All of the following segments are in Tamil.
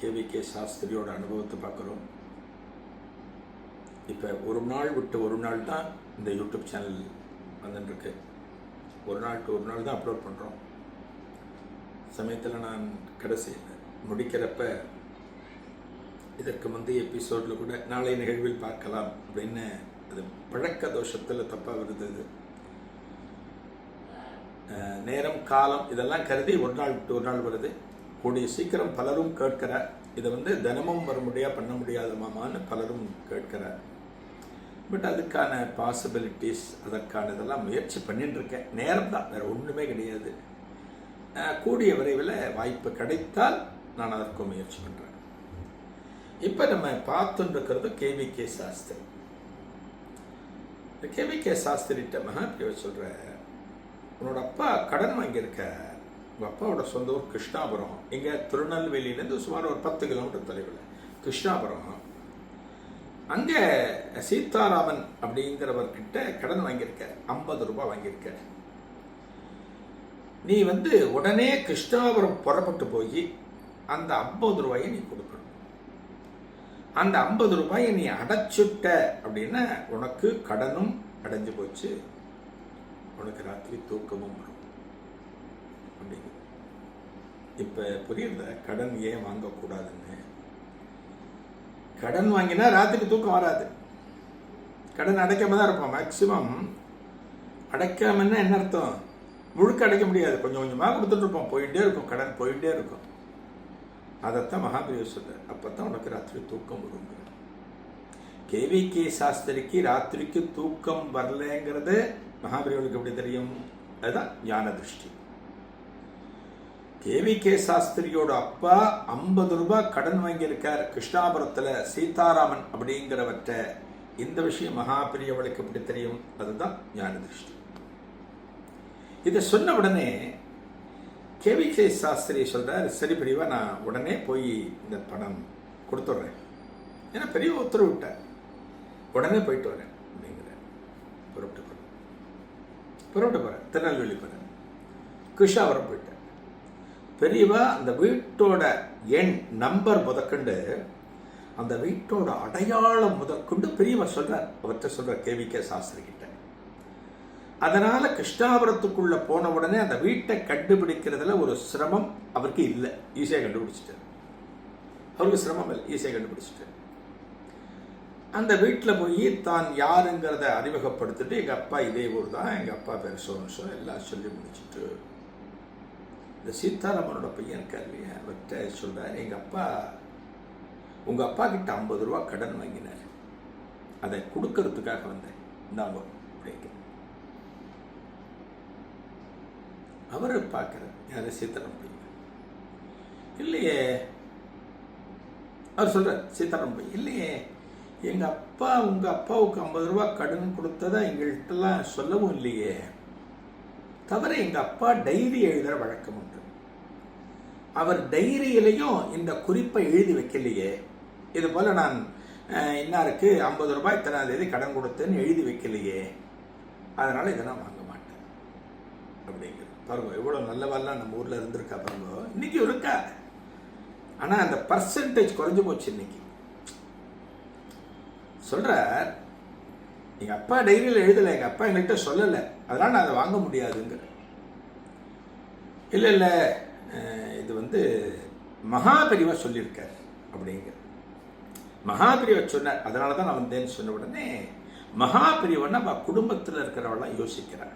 கேவிகே சாஸ்திரியோட அனுபவத்தை பார்க்குறோம். இப்போ ஒரு நாள் விட்டு ஒரு நாள் தான் இந்த யூடியூப் சேனல் வந்துட்டுருக்கு. ஒரு நாள் டு ஒரு நாள் தான் அப்லோட் பண்ணுறோம் சமயத்தில் நான் கடைசி முடிக்கிறப்ப இதற்கு முந்தைய எபிசோடில் கூட நாளை நிகழ்வில் பார்க்கலாம் அப்படின்னு அது பழக்க தோஷத்தில் தப்பாக வருது அது. நேரம் காலம் இதெல்லாம் கருதி ஒரு நாள் விட்டு ஒரு நாள் வருது. கூடிய சீக்கிரம் பலரும் கேட்கிற இதை வந்து தினமும் வர முடியா பண்ண முடியாத மாமான்னு பலரும் கேட்கிற. பட் அதுக்கான பாசிபிலிட்டிஸ் அதற்கான இதெல்லாம் முயற்சி பண்ணிட்டு இருக்கேன் நேரம் தான் வேறு ஒன்றுமே கிடையாது. கூடிய விரைவில் வாய்ப்பு கிடைத்தால் நான் அதற்கு முயற்சி பண்ணுறேன் இப்போ நம்ம பார்த்துட்டு இருக்கிறது கேவிகே சாஸ்திரி. இந்த கேவிகே சாஸ்திரிட்ட மகாபிரிவ சொல்கிற உன்னோட அப்பா கடன் வாங்கியிருக்க உங்கள் அப்பாவோட சொந்த ஊர் கிருஷ்ணாபுரம். இங்கே திருநெல்வேலியிலேருந்து சுமார் ஒரு பத்து கிலோமீட்டர் தொலைவில். கிருஷ்ணாபுரம். அங்கே சீதாராமன் அப்படிங்கிறவர்கிட்ட கடன் வாங்கியிருக்க ஐம்பது ரூபாய் வாங்கியிருக்க நீ வந்து உடனே கிருஷ்ணாபுரம் புறப்பட்டு போய் அந்த ஐம்பது ரூபாயை நீ கொடுக்கணும். அந்த ஐம்பது ரூபாயை நீ அடைச்சுட்ட அப்படின்னா உனக்கு கடனும் அடைஞ்சு போச்சு. உனக்கு ராத்திரி தூக்கமும் வரும். அப்படிங்க இப்போ புரியுறத கடன் ஏன் வாங்கக்கூடாதுன்னு? கடன் வாங்கினா ராத்திரி தூக்கம் வராது. கடன் அடைக்காம தான் இருப்போம். மேக்சிமம் அடைக்காமன்னா என்ன அர்த்தம்? முழுக்க அடைக்க முடியாது. கொஞ்சம் கொஞ்சமாக கொடுத்துட்டு இருப்போம். போயிட்டே இருக்கும். கடன் போயிட்டே இருக்கும். அதைத்தான் மகாபிரிவர் சொல்றார். அப்போ தான் உனக்கு ராத்திரி தூக்கம் வருங்க கேவிகே சாஸ்திரிக்கு ராத்திரிக்கு தூக்கம் வரலங்கிறது மகாபிரிவருக்கு எப்படி தெரியும்? அதுதான் ஞான திருஷ்டி கேவிகே சாஸ்திரியோட அப்பா ஐம்பது ரூபாய் கடன் வாங்கியிருக்கார் கிருஷ்ணாபுரத்தில் சீதாராமன் அப்படிங்கிறவற்ற இந்த விஷயம் மகாபிரியவளுக்கு எப்படி தெரியும்? அதுதான் ஞான திருஷ்டி. இதை சொன்ன உடனே கேவிகே சாஸ்திரி சொல்கிறார் சரி பிரிவாக நான் உடனே போய் இந்த பணம் கொடுத்துட்றேன். ஏன்னா பெரிய உத்தரவு விட்டார் உடனே போயிட்டு வரேன் அப்படிங்கிற புறப்பட்டு போகிறேன் புறப்பட்டு போகிறேன் திருநெல்வேலி போகிறேன் கிருஷ்ணாபுரம் போயிட்டு பெரியவா அந்த வீட்டோட எண் நம்பர் முதற்கொண்டு அந்த வீட்டோட அடையாளம் முதற்கொண்டு பெரியவா சொல்றார். அவர்கிட்ட சொல்றார் கேவிகே சாஸ்திரி கிட்ட. அதனால் கிருஷ்ணாபுரத்துக்குள்ளே போன உடனே அந்த வீட்டை கண்டுபிடிக்கிறதுல ஒரு சிரமம் அவருக்கு இல்லை. ஈஸியாக கண்டுபிடிச்சிட்டார். அவருக்கு சிரமம் இல்லை. ஈஸியாக கண்டுபிடிச்சிட்டார். அந்த வீட்டில் போய் தான் யாருங்கிறத அறிமுகப்படுத்திட்டு எங்கள் அப்பா இதே ஊர் தான் எங்கள் அப்பா பேர் சோன்சோ எல்லாம் சொல்லி முடிச்சுட்டு இந்த சீதாராமனோட பையன் இருக்கார் இல்லையா அவர்கிட்ட சொல்கிறார் எங்கள் அப்பா உங்கள் அப்பா கிட்ட ஐம்பது ரூபா கடன் வாங்கினார். அதை கொடுக்கறதுக்காக வந்தேன். நான் அப்படிங்க அவர் பார்க்குறார் யார்? சீதாராம் பையன். இல்லையே. அவர் சொல்கிறார் சீதாராம் பையன் இல்லையே. எங்கள் அப்பா உங்கள் அப்பாவுக்கு ஐம்பது ரூபா கடன் கொடுத்ததா எங்கள்கிட்டலாம் சொல்லவும் இல்லையே. தவிர எங்கள் அப்பா டைரி எழுதுகிற வழக்கம் உண்டு. அவர் டைரியிலையும் இந்த குறிப்பை எழுதி வைக்கலையே. இது போல் நான் இன்னாருக்கு ஐம்பது ரூபாய் இத்தனாம் தேதி கடன் கொடுத்தேன்னு எழுதி வைக்கலையே. அதனால் இதை நான் வாங்க மாட்டேன். அப்படிங்கிறது. பாருங்க எவ்வளோ நல்லவெல்லாம் நம்ம ஊரில் இருந்திருக்கா பாருங்க. இன்னைக்கு இருக்கா? ஆனால் அந்த பர்சன்டேஜ் குறைஞ்சு போச்சு இன்னைக்கு. சொல்கிறார் எங்கள் அப்பா டைரியில் எழுதலை எங்கள் அப்பா எங்கள்கிட்ட சொல்லலை. அதனால் நான் அதை வாங்க முடியாதுங்கிற. இல்லை இல்லை இது வந்து மகாபெரிவா சொல்லியிருக்கார் அப்படிங்கிற. மகாபிரிவை சொன்னார் அதனால தான் நான் வந்தேன்னு சொன்ன உடனே மகாபிரிவன்னா குடும்பத்தில் இருக்கிறவெல்லாம் யோசிக்கிறார்.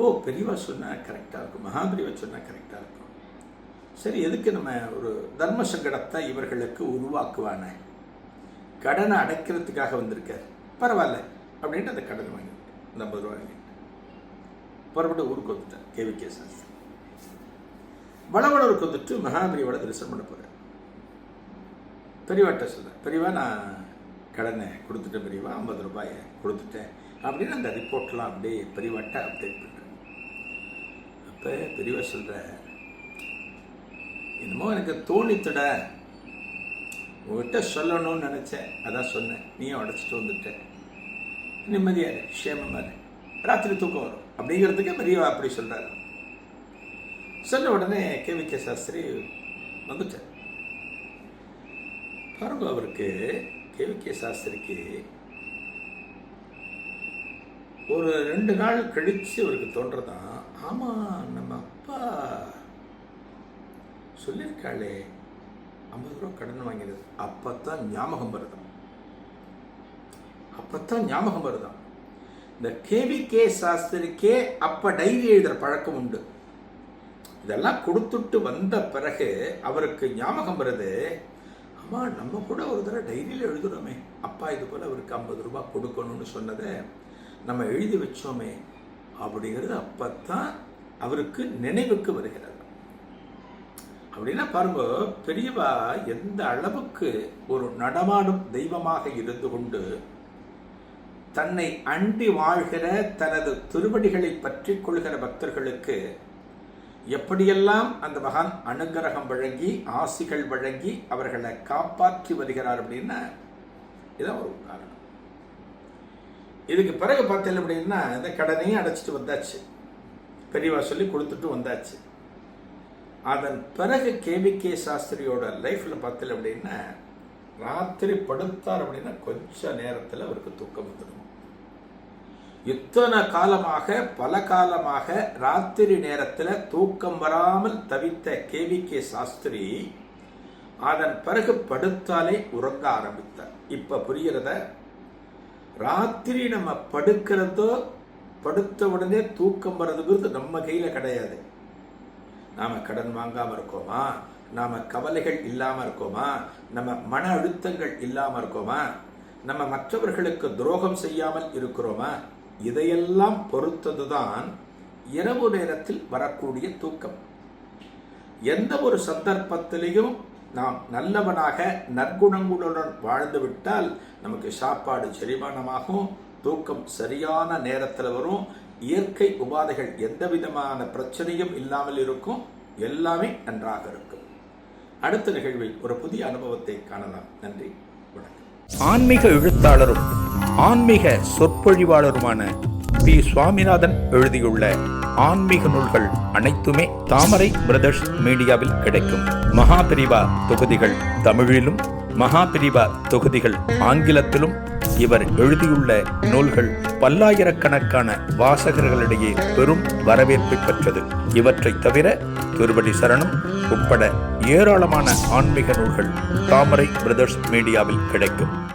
ஓ பெரியவா சொன்னால் கரெக்டாக இருக்கும் மகாபிரிவை சொன்னால் கரெக்டாக இருக்கும். சரி எதுக்கு நம்ம ஒரு தர்ம சங்கடத்தை இவர்களுக்கு உருவாக்குவானே? கடனை அடைக்கிறதுக்காக வந்திருக்கார். பரவாயில்ல அப்படின்ட்டு அந்த கடன் வாங்கி இந்த ஐம்பது ரூபா வாங்கி புறப்பட்டு ஊருக்கு வந்துட்டேன் கேவிகே சாஸ்திரி வளவளவுக்கு வந்துட்டு மகாபிரியோட தரிசனம் பண்ண போகிறேன் பெரியவாட்ட சொல்கிறேன் பெரியவா நான் கடனை கொடுத்துட்டேன் பெரியவா ஐம்பது ரூபாயை கொடுத்துட்டேன். அப்படின்னு அந்த ரிப்போர்ட்லாம் அப்படியே பெரியவாட்ட அப்டேட் பண்ணுறேன் அப்போ பெரியவா சொல்கிற என்னமோ எனக்கு தோணித்துட. உங்ககிட்ட சொல்லணும்னு நினச்சேன். அதான் சொன்னேன் நீயும் உடச்சிட்டு வந்துட்டேன் நிம்மதியாக இரு க்ஷேமமாக இரு. ராத்திரி தூக்கம் வரும். அப்படிங்கிறதுக்கே பெரியவா அப்படி சொல்கிறாரு சொன்ன உடனே கேவிகே சாஸ்திரி வந்துட்டார். பாருங்க அவருக்கு கேவிகே சாஸ்திரிக்கு ஒரு ரெண்டு நாள் கழிச்சு அவருக்கு தோன்றதான் ஆமாம் நம்ம அப்பா சொல்லியிருக்காளே ஐம்பது ரூபா கடன் வாங்கினது. அப்பத்தான் ஞாபகம் வருதாம் அப்பத்தான் ஞாபகம் வருதாம் இந்த கேவி கே சாஸ்திரிக்கே அப்ப டைரி எழுதுற பழக்கம் உண்டு. இதெல்லாம் கொடுத்துட்டு வந்த பிறகு அவருக்கு ஞாபகம் வருது அம்மா நம்ம கூட ஒரு தடவை டைரியில் எழுதுறோமே. அப்பா இது போல் அவருக்கு ஐம்பது ரூபா கொடுக்கணும்னு சொன்னதை நம்ம எழுதி வச்சோமே அப்படிங்கிறது அப்பத்தான் அவருக்கு நினைவுக்கு வருகிறது. அப்படின்னா பாருங்க பெரியவா எந்த அளவுக்கு ஒரு நடமாடும் தெய்வமாக இருந்து கொண்டு தன்னை அண்டி வாழ்கிற தனது திருவடிகளை பற்றி கொள்கிற பக்தர்களுக்கு எப்படியெல்லாம் அந்த மகான் அனுகிரகம் வழங்கி ஆசிகள் வழங்கி அவர்களை காப்பாற்றி வருகிறார் அப்படின்னா இதான் ஒரு உதாரணம். இதுக்கு பிறகு பார்த்தீங்க அப்படின்னா இந்த கடனையும் அடைச்சிட்டு வந்தாச்சு. பெரியவா சொல்லி கொடுத்துட்டு வந்தாச்சு. அதன் பிறகு கேவிகே சாஸ்திரியோட லைஃப்பில் பார்த்தேன் அப்படின்னா ராத்திரி படுத்தார் அப்படின்னா கொஞ்ச நேரத்தில் அவருக்கு தூக்கம் வந்துடும். இத்தனை காலமாக பல காலமாக ராத்திரி நேரத்தில் தூக்கம் வராமல் தவித்த கேவிகே சாஸ்திரி அதன் பிறகு படுத்தாலே உறங்க ஆரம்பித்தார். இப்ப புரிகிறத? ராத்திரி நம்ம படுக்கிறதோ படுத்த உடனே தூக்கம் வர்றதுங்கிறது நம்ம கையில் கிடையாது. நாம கடன் வாங்காம இருக்கோமா? நாம கவலைகள் இல்லாம இருக்கோமா? நம்ம மன அழுத்தங்கள் இல்லாம இருக்கோமா? நம்ம மற்றவர்களுக்கு துரோகம் செய்யாமல் இருக்கிறோமா? இதையெல்லாம் பொறுத்ததுதான் இரவு நேரத்தில் வரக்கூடிய தூக்கம். எந்த ஒரு சந்தர்ப்பத்திலையும் நாம் நல்லவனாக நற்குணங்களுடன் வாழ்ந்து விட்டால் நமக்கு சாப்பாடு செரிமானமாகும் தூக்கம் சரியான நேரத்தில் வரும் இயற்கை உபாதைகள் எந்த விதமான பிரச்சனையும் இல்லாமல் இருக்கும் எல்லாமே நன்றாக இருக்கும். அடுத்த நிகழ்வில் ஒரு புதிய அனுபவத்தை காணலாம். நன்றி வணக்கம். ஆன்மீக எழுத்தாளரும் ஆன்மீக சொற்பொழிவாளருமான பி. சுவாமிநாதன் எழுதியுள்ள ஆன்மீக நூல்கள் அனைத்துமே தாமரை பிரதர்ஸ் மீடியாவில் கிடைக்கும். மகாபிரிவா தொகுதிகள் தமிழிலும் மகாபிரிவா தொகுதிகள் ஆங்கிலத்திலும் இவர் எழுதியுள்ள நூல்கள் பல்லாயிரக்கணக்கான வாசகர்களிடையே பெரும் வரவேற்பை பெற்றது. இவற்றைத் தவிர திருவடி சரணம் உட்பட ஏராளமான ஆன்மீக நூல்கள் தாமரை பிரதர்ஸ் மீடியாவில் கிடைக்கும்.